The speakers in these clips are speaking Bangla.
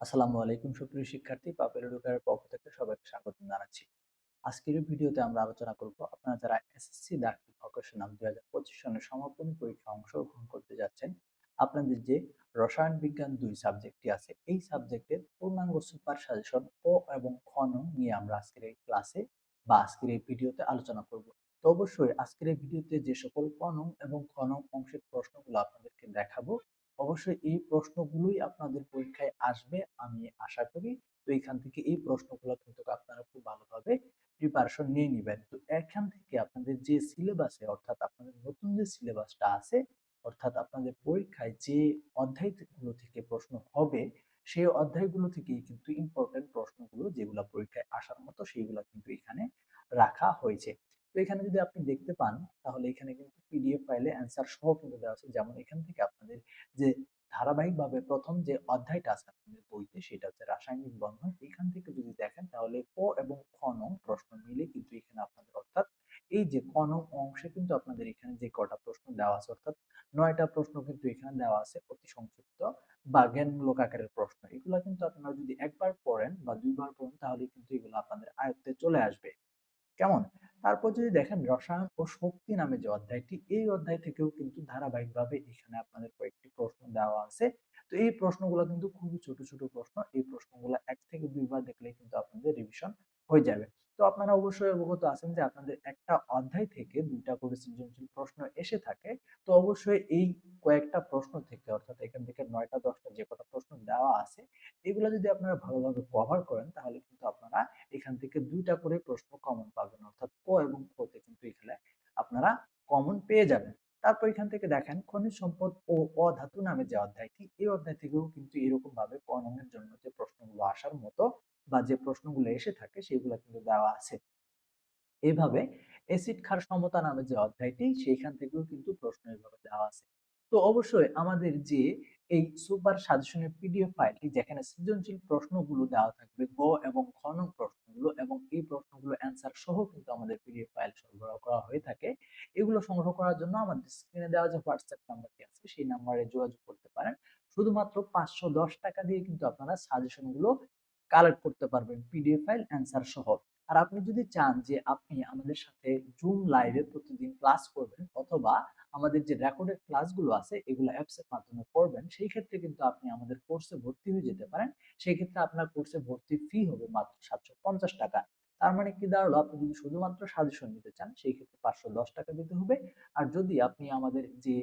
আসসালামু আলাইকুম সুপ্রিয় শিক্ষার্থী পাপেল এডুকারের পক্ষ থেকে সবাইকে স্বাগত জানাচ্ছি। আজকের ভিডিওতে আমরা আলোচনা করব আপনারা যারা এসএসসি দাখিল ভোকেশনাল দুই হাজার পঁচিশ সনের সমাপনী পরীক্ষা অংশগ্রহণ করতে যাচ্ছেন, আপনাদের যে রসায়ন বিজ্ঞান দুই সাবজেক্টটি আছে, এই সাবজেক্টের পূর্ণাঙ্গ সুপার সাজেশন ও এবং খ নিয়ে আমরা আজকের এই ক্লাসে বা আজকের এই ভিডিওতে আলোচনা করব। তো অবশ্যই আজকের এই ভিডিওতে যে সকল ক নং এবং খ নং অংশের প্রশ্নগুলো আপনাদেরকে দেখাবো অবশ্যই এই প্রশ্নগুলোই আপনাদের পরীক্ষায় আসবে, আমি আশা করি। তো এখান থেকে এই প্রশ্নগুলো কিন্তু আপনারা খুব ভালোভাবে প্রিপারেশন নিয়ে নেবেন। তো এখান থেকে আপনাদের যে সিলেবাসে অর্থাৎ আপনাদের নতুন যে সিলেবাসটা আছে, অর্থাৎ আপনাদের পরীক্ষায় যে অধ্যায়গুলো থেকে প্রশ্ন হবে, সেই অধ্যায়গুলো থেকেই কিন্তু ইম্পর্টেন্ট প্রশ্নগুলো যেগুলো পরীক্ষায় আসার মতো, সেইগুলো কিন্তু এখানে রাখা হয়েছে। তো এখানে যদি আপনি দেখতে পান, তাহলে এখানে কিন্তু পিডিএফ ফাইলে অ্যান্সার সহ কিন্তু দেওয়া আছে। যেমন এখান থেকে আপনাদের যে ধারাবাহিকভাবে প্রথম যে অধ্যায়টা আছে আপনাদের বইতে, সেটা হচ্ছে রাসায়নিক বন্ধন। এখান থেকে যদি দেখেন, তাহলে ক এবং খ নং প্রশ্ন মিলে কিন্তু এখানে আপনাদের, অর্থাৎ এই যে ক নং অংশে কিন্তু আপনাদের এখানে যে কটা প্রশ্ন দেওয়া আছে, অর্থাৎ নয়টা প্রশ্ন কিন্তু এখানে দেওয়া আছে অতি সংক্ষিপ্ত বা জ্ঞানমূলক আকারের প্রশ্ন। এগুলো কিন্তু আপনারা যদি একবার পড়েন বা দুইবার পড়েন, তাহলে কিন্তু এগুলো আপনাদের আয়ত্তে চলে আসবে। কেমন? তারপর যদি দেখেন রসায়ন ও শক্তি নামে যে অধ্যায়টি, এই অধ্যায় থেকেও কিন্তু ধারাবাহিকভাবে এখানে আপনাদের কয়েকটি প্রশ্ন দেওয়া আছে। তো এই প্রশ্নগুলো কিন্তু খুবই ছোট ছোট প্রশ্ন। এই প্রশ্নগুলো এক থেকে দুইবার দেখলেই কিন্তু আপনাদের রিভিশন হয়ে যাবে। তো আপনারা অবশ্যই অবগত আছেন যে আপনাদের একটা অধ্যায় থেকে দুইটা করে সৃজনশীল প্রশ্ন এসে থাকে। তো অবশ্যই এই কয়েকটা প্রশ্ন থেকে, অর্থাৎ এখান থেকে নয়টা, দশটা যে কটা প্রশ্ন দেওয়া আছে, এগুলো যদি আপনারা ভালোভাবে কভার করেন, তাহলে কিন্তু আপনারা এখান থেকে দুইটা করে প্রশ্ন কমন পাবেন। অর্থাৎ ক এবং খ কিন্তু এখানে আপনারা কমন পেয়ে যাবেন। তারপর এখান থেকে দেখেন খনিজ সম্পদ ও অধাতু নামে যে অধ্যায়টি, এই অধ্যায় থেকেও কিন্তু এরকম ভাবে ক জন্য যে প্রশ্নগুলো আসার মতো বা যে প্রশ্নগুলো এসে থাকে সেগুলো কিন্তু দেওয়া আছে। এভাবে এসিড ক্ষার সমতা নামে যে অধ্যায়টি, সেইখান থেকেও কিন্তু প্রশ্ন এভাবে দেওয়া আছে। তো অবশ্যই আমাদের যে এই সুপার সাজেশনের পিডিএফ ফাইলটি যেখানে সৃজনশীল প্রশ্নগুলো দেওয়া থাকবে, গ এবং খ নং প্রশ্নগুলো এবং এই প্রশ্নগুলো অ্যান্সার সহ কিন্তু আমাদের পিডিএফ ফাইল সরবরাহ করা হয়ে থাকে। এগুলো সংগ্রহ করার জন্য আমাদের স্ক্রিনে দেওয়া যে হোয়াটসঅ্যাপ নাম্বারটি আছে, সেই নাম্বারে যোগাযোগ করতে পারেন। শুধুমাত্র পাঁচশো দশ টাকা দিয়ে কিন্তু আপনারা সাজেশনগুলো কালেক্ট করতে পারবেন পিডিএফ ফাইল অ্যান্সার সহ। আর আপনি যদি চান যে আপনি আমাদের সাথে জুম লাইভে প্রতিদিন ক্লাস করবেন অথবা আমাদের যে রেকর্ডেড ক্লাসগুলো আছে, এগুলো অ্যাপসের মাধ্যমে পড়বেন সেই ক্ষেত্রে কিন্তু আপনি আমাদের কোর্সে ভর্তি হয়ে যেতে পারেন। সেই ক্ষেত্রে আপনার কোর্সে ভর্তি ফি হবে মাত্র সাতশো পঞ্চাশ টাকা। তার মানে কি দাঁড়াল? আপনি যদি শুধুমাত্র সাজেশন নিতে চান, সেই ক্ষেত্রে পাঁচশো দশ টাকা দিতে হবে। আর যদি আপনি আমাদের যে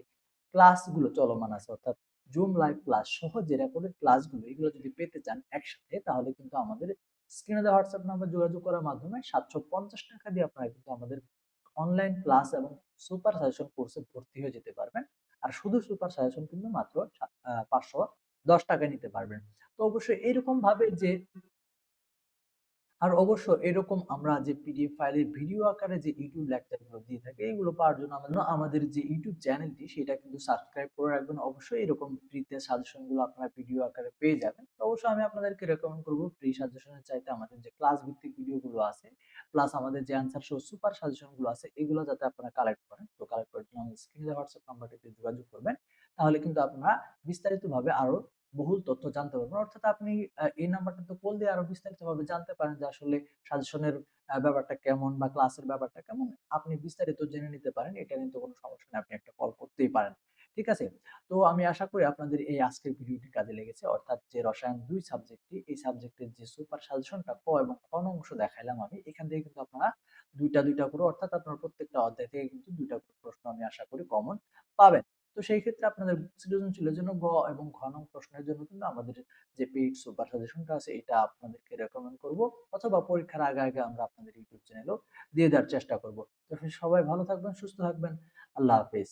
ক্লাসগুলো চলমান আছে, অর্থাৎ জুম লাইভ ক্লাস সহ যে রেকর্ডেড ক্লাসগুলো এগুলো যদি পেতে চান একসাথে, তাহলে কিন্তু আমাদের স্ক্রিনে দেওয়া হোয়াটসঅ্যাপ নাম্বার যোগাযোগ করার মাধ্যমে সাতশো পঞ্চাশ টাকা দিয়ে আপনারা কিন্তু আমাদের অনলাইন ক্লাস এবং সুপার সাজেশন কোর্সে ভর্তি হয়ে যেতে পারবেন। আর শুধু সুপার সাজেশন কিন্তু মাত্র পাঁচশো দশ টাকায় নিতে পারবেন। তো অবশ্যই এরকম ভাবে যে আর অবশ্য এরকম আমরা যে পিডিএফ ফাইলের ভিডিও আকারে যে ইউটিউব লেকচারগুলো দিয়ে থাকি, এগুলো পাওয়ার জন্য আমাদের আমাদের যে ইউটিউব চ্যানেলটি সেটা কিন্তু সাবস্ক্রাইব করে রাখবেন। অবশ্যই এরকম ফ্রিতে সাজেশনগুলো আপনারা ভিডিও আকারে পেয়ে যাবেন। তো অবশ্যই আমি আপনাদেরকে রেকমেন্ড করব ফ্রি সাজেশনের চাইতে আমাদের যে ক্লাস ভিত্তিক ভিডিওগুলো আছে প্লাস আমাদের যে অ্যান্সার শো সুপার সাজেশনগুলো আছে, এগুলো যাতে আপনারা কালেক্ট করেন। তো কালেক্ট করার জন্য আমাদের স্ক্রিনে হোয়াটসঅ্যাপ নাম্বারটিতে যোগাযোগ করবেন। তাহলে কিন্তু আপনারা বিস্তারিতভাবে আরও বহুল তথ্য জানতে পারবেন। অর্থাৎ আপনি এই নাম্বারটা নাম্বারটাতে কল দিয়ে আরও বিস্তারিতভাবে জানতে পারেন যে আসলে সাজেশনের ব্যাপারটা কেমন বা ক্লাসের ব্যাপারটা কেমন। আপনি বিস্তারিত জেনে নিতে পারেন, এটা কিন্তু কোনো সমস্যা নেই, আপনি একটা কল করতেই পারেন। ঠিক আছে? তো আমি আশা করি আপনাদের এই আজকের ভিডিওটি কাজে লেগেছে। অর্থাৎ যে রসায়ন দুই সাবজেক্টটি এই সাবজেক্টের যে সুপার সাজেশনটা ক এবং খ অংশ দেখাইলাম আমি, এখান থেকে কিন্তু আপনারা দুইটা দুইটা করে, অর্থাৎ আপনার প্রত্যেকটা অধ্যায় থেকে কিন্তু দুইটা প্রশ্ন আমি আশা করি কমন পাবেন। তো সেই ক্ষেত্রে আপনাদের সৃজনশীলের জন্য গ এবং ঘ নং প্রশ্নের জন্য কিন্তু আমাদের যে পেইড সুপার সাজেশনটা আছে, এটা আপনাদেরকে রেকমেন্ড করব অথবা পরীক্ষার আগে আগে আমরা আপনাদের ইউটিউব চ্যানেলও দিয়ে দেওয়ার চেষ্টা করব। তো সবাই ভালো থাকবেন, সুস্থ থাকবেন। আল্লাহ হাফেজ।